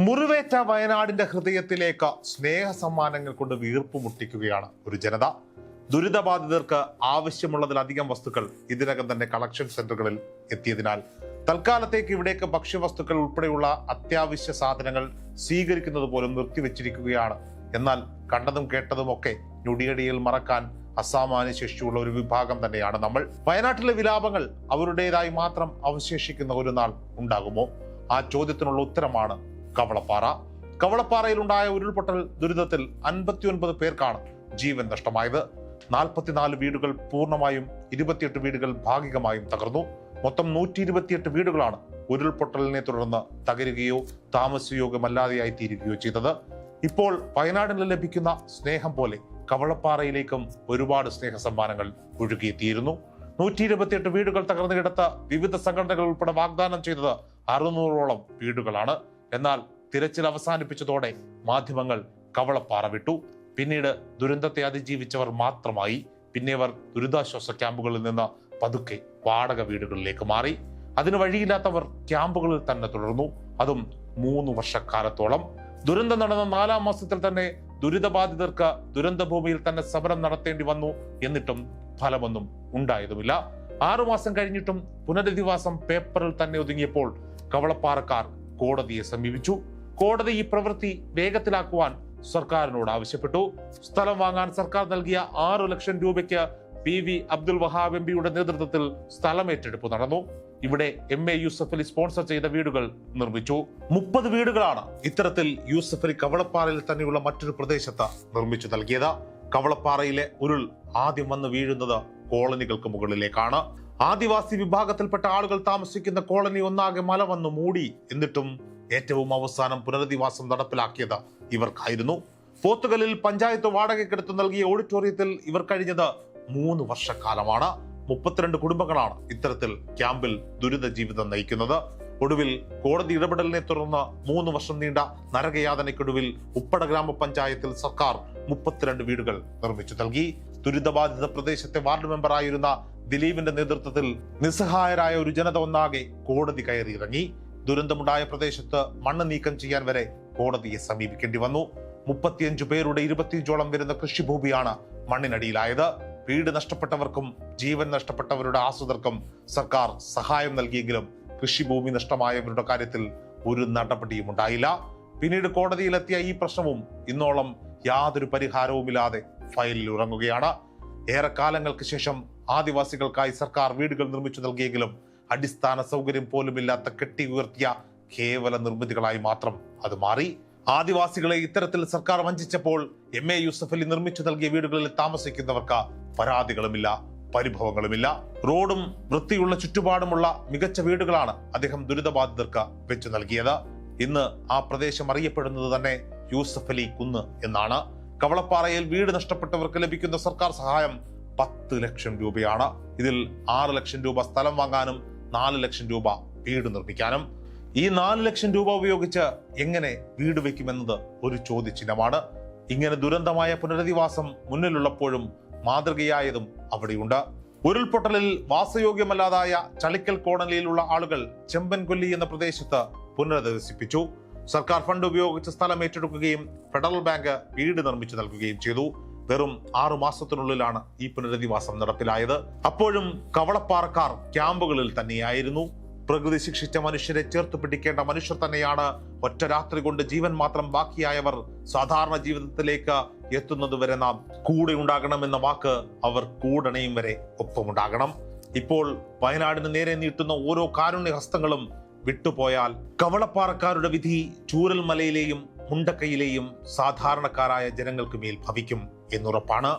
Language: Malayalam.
മുറിവേറ്റ വയനാടിന്റെ ഹൃദയത്തിലേക്ക് സ്നേഹ സമ്മാനങ്ങൾ കൊണ്ട് വീർപ്പ് മുട്ടിക്കുകയാണ് ഒരു ജനത. ദുരിതബാധിതർക്ക് ആവശ്യമുള്ളതിലധികം വസ്തുക്കൾ ഇതിനകം തന്നെ കളക്ഷൻ സെന്ററുകളിൽ എത്തിയതിനാൽ തൽക്കാലത്തേക്ക് ഇവിടേക്ക് ഭക്ഷ്യവസ്തുക്കൾ ഉൾപ്പെടെയുള്ള അത്യാവശ്യ സാധനങ്ങൾ സ്വീകരിക്കുന്നത് പോലും നിർത്തിവെച്ചിരിക്കുകയാണ്. എന്നാൽ കണ്ടതും കേട്ടതും ഒക്കെ ഞൊടിയടിയിൽ മറക്കാൻ അസാമാന്യ ശേഷിയുള്ള ഒരു വിഭാഗം തന്നെയാണ് നമ്മൾ. വയനാട്ടിലെ വിലാപങ്ങൾ അവരുടേതായി മാത്രം അവശേഷിക്കുന്ന ഒരു നാൾ ഉണ്ടാകുമോ? ആ ചോദ്യത്തിനുള്ള ഉത്തരമാണ് കവളപ്പാറ. കവളപ്പാറയിലുണ്ടായ ഉരുൾപൊട്ടൽ ദുരിതത്തിൽ അൻപത്തിയൊൻപത് പേർക്കാണ് ജീവൻ നഷ്ടമായത്. നാൽപ്പത്തിനാല് വീടുകൾ പൂർണമായും ഇരുപത്തിയെട്ട് വീടുകൾ ഭാഗികമായും തകർന്നു. മൊത്തം നൂറ്റി ഇരുപത്തിയെട്ട് വീടുകളാണ് ഉരുൾപൊട്ടലിനെ തുടർന്ന് തകരുകയോ താമസയോഗ്യമല്ലാതെയായി തീരുകയോ ചെയ്തത്. ഇപ്പോൾ വയനാടിന് ലഭിക്കുന്ന സ്നേഹം പോലെ കവളപ്പാറയിലേക്കും ഒരുപാട് സ്നേഹ സമ്മാനങ്ങൾ ഒഴുകിയെത്തിയിരുന്നു. നൂറ്റി ഇരുപത്തിയെട്ട് വീടുകൾ തകർന്നിടത്ത് വിവിധ സംഘടനകൾ ഉൾപ്പെടെ വാഗ്ദാനം ചെയ്തത് അറുന്നൂറോളം വീടുകളാണ്. എന്നാൽ തിരച്ചിൽ അവസാനിപ്പിച്ചതോടെ മാധ്യമങ്ങൾ കവളപ്പാറ വിട്ടു പിന്നീട് ദുരന്തത്തെ അതിജീവിച്ചവർ മാത്രമായി. പിന്നെ അവർ ദുരിതാശ്വാസ ക്യാമ്പുകളിൽ നിന്ന് പതുക്കെ വാടക വീടുകളിലേക്ക് മാറി. അതിന് വഴിയില്ലാത്തവർ ക്യാമ്പുകളിൽ തന്നെ തുടർന്നു. അതും മൂന്ന് വർഷക്കാലത്തോളം. ദുരന്തം നടന്ന നാലാം മാസത്തിൽ തന്നെ ദുരിതബാധിതർക്ക് ദുരന്ത ഭൂമിയിൽ തന്നെ സമരം നടത്തേണ്ടി വന്നു എന്നിട്ടും ഫലമൊന്നും ഉണ്ടായതുമില്ല. ആറുമാസം കഴിഞ്ഞിട്ടും പുനരധിവാസം പേപ്പറിൽ തന്നെ ഒതുങ്ങിയപ്പോൾ കവളപ്പാറക്കാർ കോടതിയെ സമീപിച്ചു. കോടതി ഈ പ്രവൃത്തി വേഗത്തിലാക്കുവാൻ സർക്കാരിനോട് ആവശ്യപ്പെട്ടു. സ്ഥലം വാങ്ങാൻ സർക്കാർ നൽകിയ ആറു ലക്ഷം രൂപയ്ക്ക് P V Abdul Wahab M പിയുടെ നേതൃത്വത്തിൽ സ്ഥലം ഏറ്റെടുപ്പ് നടന്നു. ഇവിടെ M A Yusuf Ali sponsor ചെയ്ത വീടുകൾ നിർമ്മിച്ചു. മുപ്പത് വീടുകളാണ് ഇത്തരത്തിൽ യൂസഫ് അലി കവളപ്പാറയിൽ തന്നെയുള്ള മറ്റൊരു പ്രദേശത്ത് നിർമ്മിച്ചു നൽകിയത്. കവളപ്പാറയിലെ ഉരുൾ ആദ്യം വന്ന് വീഴുന്നത് കോളനികൾക്ക് മുകളിലേക്കാണ്. ആദിവാസി വിഭാഗത്തിൽപ്പെട്ട ആളുകൾ താമസിക്കുന്ന കോളനി ഒന്നാകെ മല വന്ന് മൂടി. എന്നിട്ടും ഏറ്റവും അവസാനം പുനരധിവാസം നടപ്പിലാക്കിയത് ഇവർക്കായിരുന്നു. പോത്തുകലിൽ പഞ്ചായത്ത് വാടകയ്ക്കെടുത്ത് നൽകിയ ഓഡിറ്റോറിയത്തിൽ ഇവർ കഴിഞ്ഞത് മൂന്ന് വർഷക്കാലമാണ്. മുപ്പത്തിരണ്ട് കുടുംബങ്ങളാണ് ഇത്തരത്തിൽ ക്യാമ്പിൽ ദുരിത ജീവിതം നയിക്കുന്നത്. ഒടുവിൽ കോടതി ഇടപെടലിനെ തുടർന്ന് മൂന്ന് വർഷം നീണ്ട നരകയാതനയ്ക്കൊടുവിൽ ഉപ്പട ഗ്രാമപഞ്ചായത്തിൽ സർക്കാർ മുപ്പത്തിരണ്ട് വീടുകൾ നിർമ്മിച്ചു നൽകി. ദുരിതബാധിത പ്രദേശത്തെ വാർഡ് മെമ്പറായിരുന്ന ദിലീപിന്റെ നേതൃത്വത്തിൽ നിസ്സഹായരായ ഒരു ജനത ഒന്നാകെ കോടതി കയറിയിറങ്ങി. ദുരന്തമുണ്ടായ പ്രദേശത്ത് മണ്ണ് നീക്കം ചെയ്യാൻ വരെ കോടതിയെ സമീപിക്കേണ്ടി വന്നു. മുപ്പത്തിയഞ്ചു പേരുടെ ഇരുപത്തിയഞ്ചോളം വരുന്ന കൃഷിഭൂമിയാണ് മണ്ണിനടിയിലായത്. വീട് നഷ്ടപ്പെട്ടവർക്കും ജീവൻ നഷ്ടപ്പെട്ടവരുടെ ആശ്രിതർക്കും സർക്കാർ സഹായം നൽകിയെങ്കിലും കൃഷിഭൂമി നഷ്ടമായവരുടെ കാര്യത്തിൽ ഒരു നടപടിയും ഉണ്ടായില്ല. പിന്നീട് കോടതിയിലെത്തിയ ഈ പ്രശ്നവും ഇന്നോളം യാതൊരു പരിഹാരവുമില്ലാതെ ഫയലിൽ ഉറങ്ങുകയാണ്. ഏറെക്കാലങ്ങൾക്ക് ശേഷം ആദിവാസികൾക്കായി സർക്കാർ വീടുകൾ നിർമ്മിച്ചു നൽകിയെങ്കിലും അടിസ്ഥാന സൗകര്യം പോലുമില്ലാത്ത കെട്ടി ഉയർത്തിയ കേവല നിർമ്മിതികളായി മാത്രം അത് മാറി. ആദിവാസികളെ ഇത്തരത്തിൽ സർക്കാർ വഞ്ചിച്ചപ്പോൾ എം എ യൂസഫലി നിർമ്മിച്ചു നൽകിയ വീടുകളിൽ താമസിക്കുന്നവർക്ക് പരാതികളുമില്ല പരിഭവങ്ങളുമില്ല. റോഡും വൃത്തിയുള്ള ചുറ്റുപാടുമുള്ള മികച്ച വീടുകളാണ് അദ്ദേഹം ദുരിതബാധിതർക്ക് വെച്ചു നൽകിയത്. ഇന്ന് ആ പ്രദേശം അറിയപ്പെടുന്നത് തന്നെ യൂസഫലി കുന്ന് എന്നാണ്. കവളപ്പാറയിൽ വീട് നഷ്ടപ്പെട്ടവർക്ക് ലഭിക്കുന്ന സർക്കാർ സഹായം പത്ത് ലക്ഷം രൂപയാണ്. ഇതിൽ ആറ് ലക്ഷം രൂപ സ്ഥലം വാങ്ങാനും നാല് ലക്ഷം രൂപ വീട് നിർമ്മിക്കാനും. ഈ നാല് ലക്ഷം രൂപ ഉപയോഗിച്ച് എങ്ങനെ വീട് വയ്ക്കുമെന്നത് ഒരു ചോദ്യചിഹ്നമാണ്. ഇങ്ങനെ ദുരന്തമായ പുനരധിവാസം മുന്നിലുള്ളപ്പോഴും മാതൃകയായതും അവിടെയുണ്ട്. ഉരുൾപൊട്ടലിൽ വാസയോഗ്യമല്ലാതായ ചളിക്കൽ കോണലിയിലുള്ള ആളുകൾ ചെമ്പൻകൊല്ലി എന്ന പ്രദേശത്ത് പുനരധിവസിപ്പിച്ചു. സർക്കാർ ഫണ്ട് ഉപയോഗിച്ച് സ്ഥലം ഏറ്റെടുക്കുകയും ഫെഡറൽ ബാങ്ക് വീട് നിർമ്മിച്ചു നൽകുകയും ചെയ്തു. വെറും ആറു മാസത്തിനുള്ളിലാണ് ഈ പുനരധിവാസം നടപ്പിലായത്. അപ്പോഴും കവളപ്പാറക്കാർ ക്യാമ്പുകളിൽ തന്നെയായിരുന്നു. പ്രകൃതി ശിക്ഷിച്ച മനുഷ്യരെ ചേർത്ത് പിടിക്കേണ്ട മനുഷ്യർ തന്നെയാണ് ഒറ്റ രാത്രി കൊണ്ട് ജീവൻ മാത്രം ബാക്കിയായവർ സാധാരണ ജീവിതത്തിലേക്ക് എത്തുന്നത് വരെ നാം കൂടെ ഉണ്ടാകണമെന്ന വാക്ക് അവർ കൂടണയും വരെ ഒപ്പമുണ്ടാകണം. ഇപ്പോൾ വയനാടിന് നേരെ നീട്ടുന്ന ഓരോ കാരുണ്യ ഹസ്തങ്ങളും വിട്ടുപോയാൽ കവളപ്പാറക്കാരുടെ വിധി ചൂരൽമലയിലെയും മുണ്ടക്കയിലെയും സാധാരണക്കാരായ ജനങ്ങൾക്ക് മേൽ ഭവിക്കും എന്നുറപ്പാണ്.